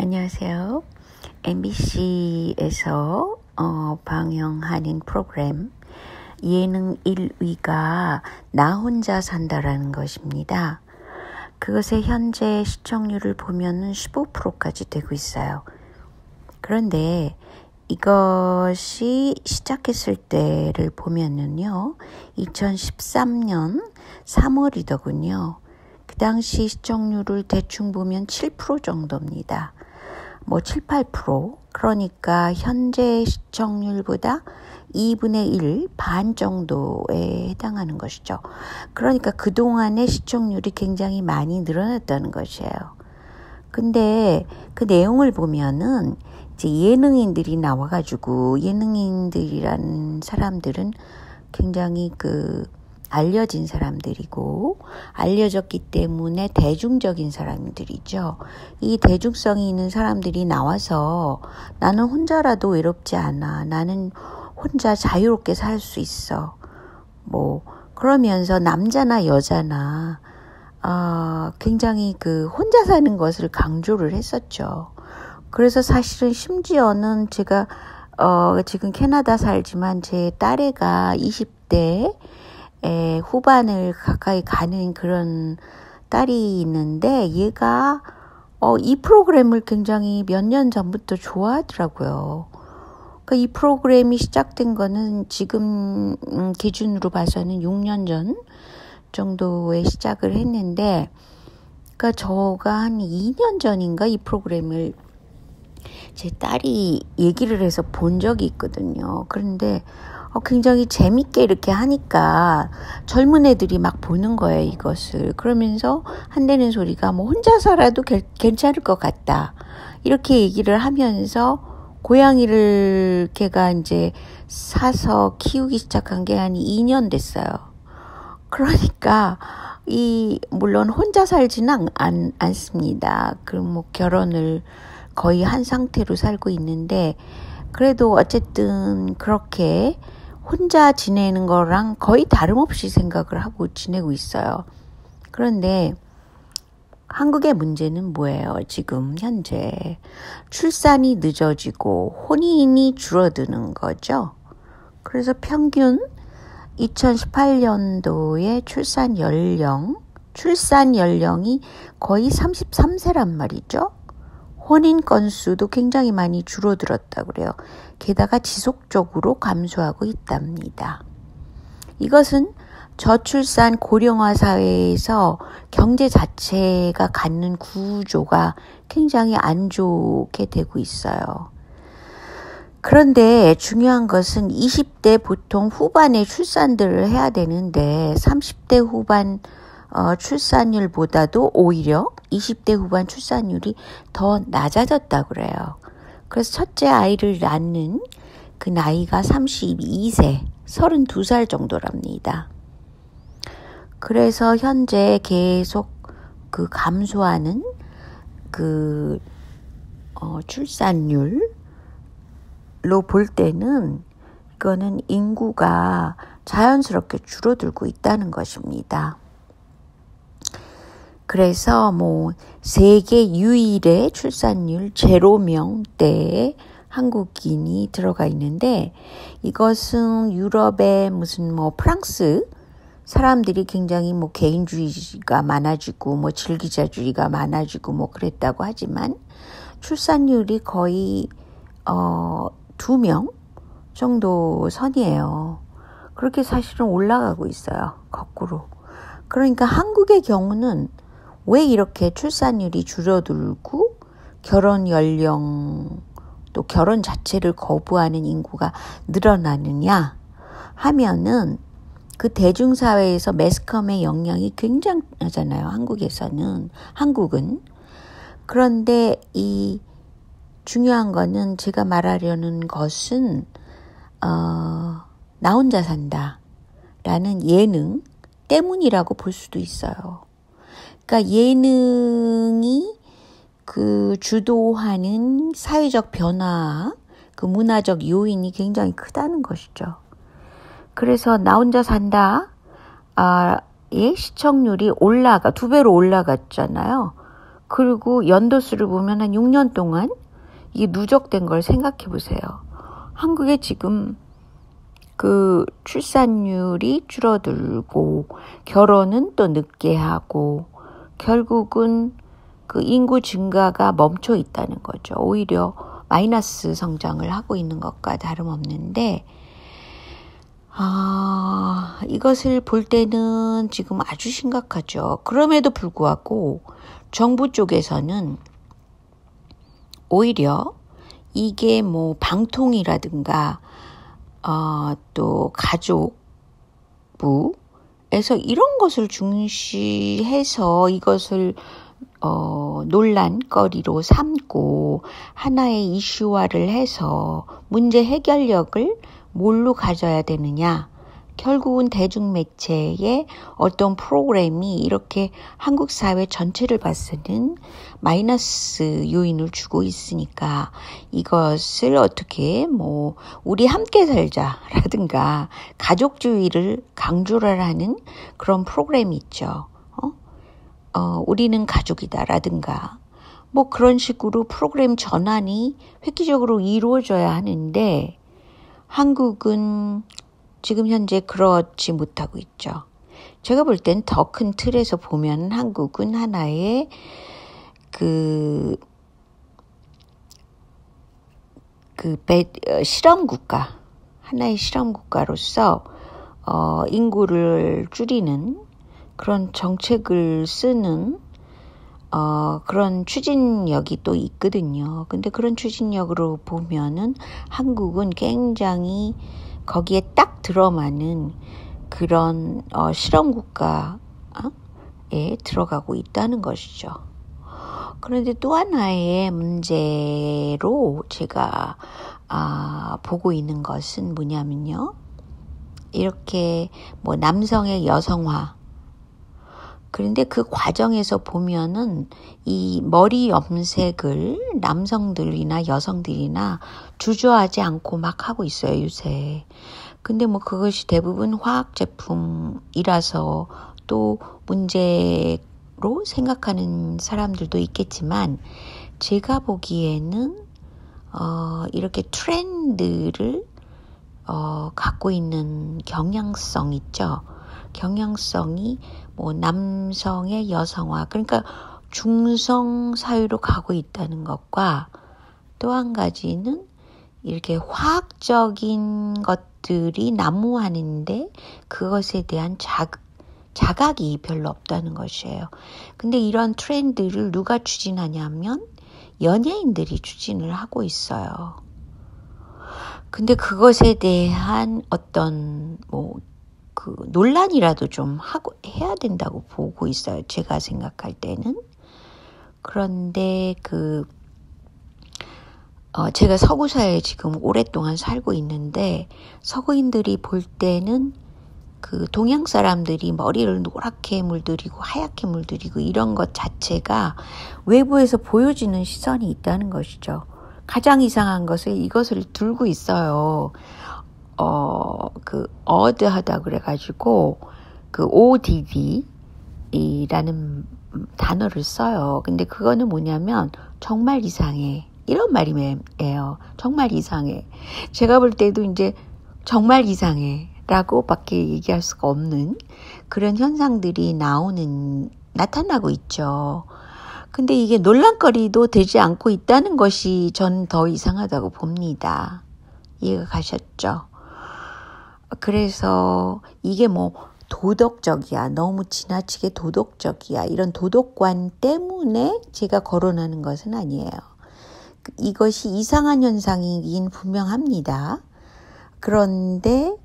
안녕하세요. MBC에서 어, 방영하는 프로그램 예능 1위가 나 혼자 산다라는 것입니다. 그것의 현재 시청률을 보면은 15%까지 되고 있어요. 그런데 이것이 시작했을 때를 보면은요, 2013년 3월이더군요. 그 당시 시청률을 대충 보면 7% 정도입니다. 뭐 7, 8% 그러니까 현재 시청률보다 2분의 1, 반 정도에 해당하는 것이죠. 그러니까 그동안의 시청률이 굉장히 많이 늘어났다는 것이에요. 근데 그 내용을 보면은 이제 예능인들이 나와가지고 예능인들이라는 사람들은 굉장히 그 알려진 사람들이고 알려졌기 때문에 대중적인 사람들이죠. 이 대중성이 있는 사람들이 나와서 나는 혼자라도 외롭지 않아. 나는 혼자 자유롭게 살 수 있어. 뭐 그러면서 남자나 여자나 아, 굉장히 그 혼자 사는 것을 강조를 했었죠. 그래서 사실은 심지어는 제가 어, 지금 캐나다 살지만 제 딸애가 20대 에, 후반을 가까이 가는 그런 딸이 있는데 얘가 어, 이 프로그램을 굉장히 몇 년 전부터 좋아하더라고요. 그러니까 이 프로그램이 시작된 거는 지금 음, 기준으로 봐서는 6년 전 정도에 시작을 했는데, 그러니까 저가 한 2년 전인가 이 프로그램을 제 딸이 얘기를 해서 본 적이 있거든요. 그런데 어, 굉장히 재밌게 이렇게 하니까 젊은 애들이 막 보는 거예요, 이것을. 그러면서 한다는 소리가 뭐 혼자 살아도 게, 괜찮을 것 같다. 이렇게 얘기를 하면서 고양이를 걔가 이제 사서 키우기 시작한 게 한 2년 됐어요. 그러니까 이 물론 혼자 살지는 않, 않습니다. 그럼 뭐 결혼을 거의 한 상태로 살고 있는데 그래도 어쨌든 그렇게 혼자 지내는 거랑 거의 다름없이 생각을 하고 지내고 있어요. 그런데 한국의 문제는 뭐예요? 지금 현재 출산이 늦어지고 혼인이 줄어드는 거죠. 그래서 평균 2018년도에 출산 연령, 출산 연령이 거의 33세란 말이죠. 혼인 건수도 굉장히 많이 줄어들었다 그래요. 게다가 지속적으로 감소하고 있답니다. 이것은 저출산 고령화 사회에서 경제 자체가 갖는 구조가 굉장히 안 좋게 되고 있어요. 그런데 중요한 것은 20대 보통 후반에 출산들을 해야 되는데 30대 후반 어, 출산율보다도 오히려 20대 후반 출산율이 더 낮아졌다 그래요. 그래서 첫째 아이를 낳는 그 나이가 32세, 32살 정도랍니다. 그래서 현재 계속 그 감소하는 그 어, 출산율로 볼 때는 이거는 인구가 자연스럽게 줄어들고 있다는 것입니다. 그래서 뭐 세계 유일의 출산율 제로 명대에 한국인이 들어가 있는데 이것은 유럽의 무슨 뭐 프랑스 사람들이 굉장히 뭐 개인주의가 많아지고 뭐 즐기자주의가 많아지고 뭐 그랬다고 하지만 출산율이 거의 어두 명 정도 선이에요. 그렇게 사실은 올라가고 있어요. 거꾸로. 그러니까 한국의 경우는 왜 이렇게 출산율이 줄어들고 결혼 연령 또 결혼 자체를 거부하는 인구가 늘어나느냐 하면은 그 대중사회에서 매스컴의 영향이 굉장하잖아요. 한국에서는. 한국은. 그런데 이 중요한 거는 제가 말하려는 것은, 어, 나 혼자 산다. 라는 예능 때문이라고 볼 수도 있어요. 그러니까 예능이 그 주도하는 사회적 변화, 그 문화적 요인이 굉장히 크다는 것이죠. 그래서 나 혼자 산다, 아, 예, 시청률이 올라가, 두 배로 올라갔잖아요. 그리고 연도수를 보면 한 6년 동안 이게 누적된 걸 생각해 보세요. 한국에 지금 그 출산율이 줄어들고 결혼은 또 늦게 하고 결국은 그 인구 증가가 멈춰 있다는 거죠. 오히려 마이너스 성장을 하고 있는 것과 다름없는데 아, 이것을 볼 때는 지금 아주 심각하죠. 그럼에도 불구하고 정부 쪽에서는 오히려 이게 뭐 방통이라든가 어, 또 가족부 에서 이런 것을 중시해서 이것을 어, 논란거리로 삼고 하나의 이슈화를 해서 문제 해결력을 뭘로 가져야 되느냐. 결국은 대중매체의 어떤 프로그램이 이렇게 한국 사회 전체를 봤을 마이너스 요인을 주고 있으니까 이것을 어떻게 뭐 우리 함께 살자라든가 가족주의를 강조를 하는 그런 프로그램이 있죠. 어? 어, 우리는 가족이다라든가 뭐 그런 식으로 프로그램 전환이 획기적으로 이루어져야 하는데 한국은 지금 현재 그렇지 못하고 있죠. 제가 볼 땐 더 큰 틀에서 보면 한국은 하나의 그, 그, 배, 어, 실험 국가, 하나의 실험 국가로서, 어, 인구를 줄이는 그런 정책을 쓰는, 어, 그런 추진력이 또 있거든요. 근데 그런 추진력으로 보면은 한국은 굉장히 거기에 딱 들어맞는 그런 어, 실험 국가에 들어가고 있다는 것이죠. 그런데 또 하나의 문제로 제가 아, 보고 있는 것은 뭐냐면요. 이렇게 뭐 남성의 여성화 그런데 그 과정에서 보면은 이 머리 염색을 남성들이나 여성들이나 주저하지 않고 막 하고 있어요, 요새. 근데 뭐 그것이 대부분 화학 제품이라서 또 문제로 생각하는 사람들도 있겠지만 제가 보기에는 어, 이렇게 트렌드를 어, 갖고 있는 경향성 있죠. 경향성이 뭐 남성의 여성화 그러니까 중성 사회로 가고 있다는 것과 또 한 가지는 이렇게 화학적인 것들이 난무하는데 그것에 대한 자극, 자각이 별로 없다는 것이에요. 근데 이런 트렌드를 누가 추진하냐면 연예인들이 추진을 하고 있어요. 근데 그것에 대한 어떤 뭐 그 논란이라도 좀 하고 해야 된다고 보고 있어요. 제가 생각할 때는. 그런데 그 어, 제가 서구사에 지금 오랫동안 살고 있는데 서구인들이 볼 때는 그 동양 사람들이 머리를 노랗게 물들이고 하얗게 물들이고 이런 것 자체가 외부에서 보여지는 시선이 있다는 것이죠. 가장 이상한 것은 이것을 들고 있어요. 어, 그, 어드 하다 그래가지고, 그, ODD, 이라는 단어를 써요. 근데 그거는 뭐냐면, 정말 이상해. 이런 말이에요. 정말 이상해. 제가 볼 때도 이제, 정말 이상해. 라고 밖에 얘기할 수가 없는 그런 현상들이 나오는, 나타나고 있죠. 근데 이게 논란거리도 되지 않고 있다는 것이 전 더 이상하다고 봅니다. 이해가 가셨죠? 그래서 이게 뭐 도덕적이야. 너무 지나치게 도덕적이야. 이런 도덕관 때문에 제가 거론하는 것은 아니에요. 이것이 이상한 현상이긴 분명합니다. 그런데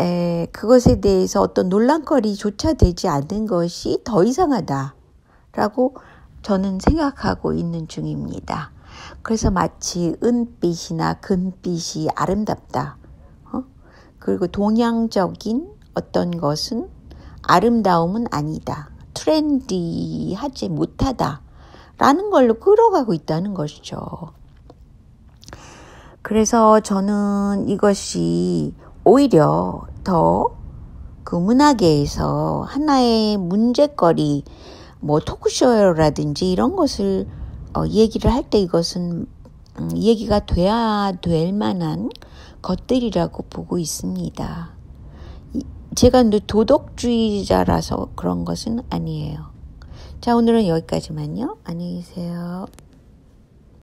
에, 그것에 대해서 어떤 논란거리조차 되지 않는 것이 더 이상하다라고 저는 생각하고 있는 중입니다. 그래서 마치 은빛이나 금빛이 아름답다. 그리고 동양적인 어떤 것은 아름다움은 아니다. 트렌디하지 못하다. 라는 걸로 끌어가고 있다는 것이죠. 그래서 저는 이것이 오히려 더 그 문화계에서 하나의 문제거리, 뭐 토크쇼라든지 이런 것을 어, 얘기를 할 때 이것은 음, 얘기가 돼야 될 만한 것들이라고 보고 있습니다. 제가 도덕주의자라서 그런 것은 아니에요. 자, 오늘은 여기까지만요. 안녕히 계세요.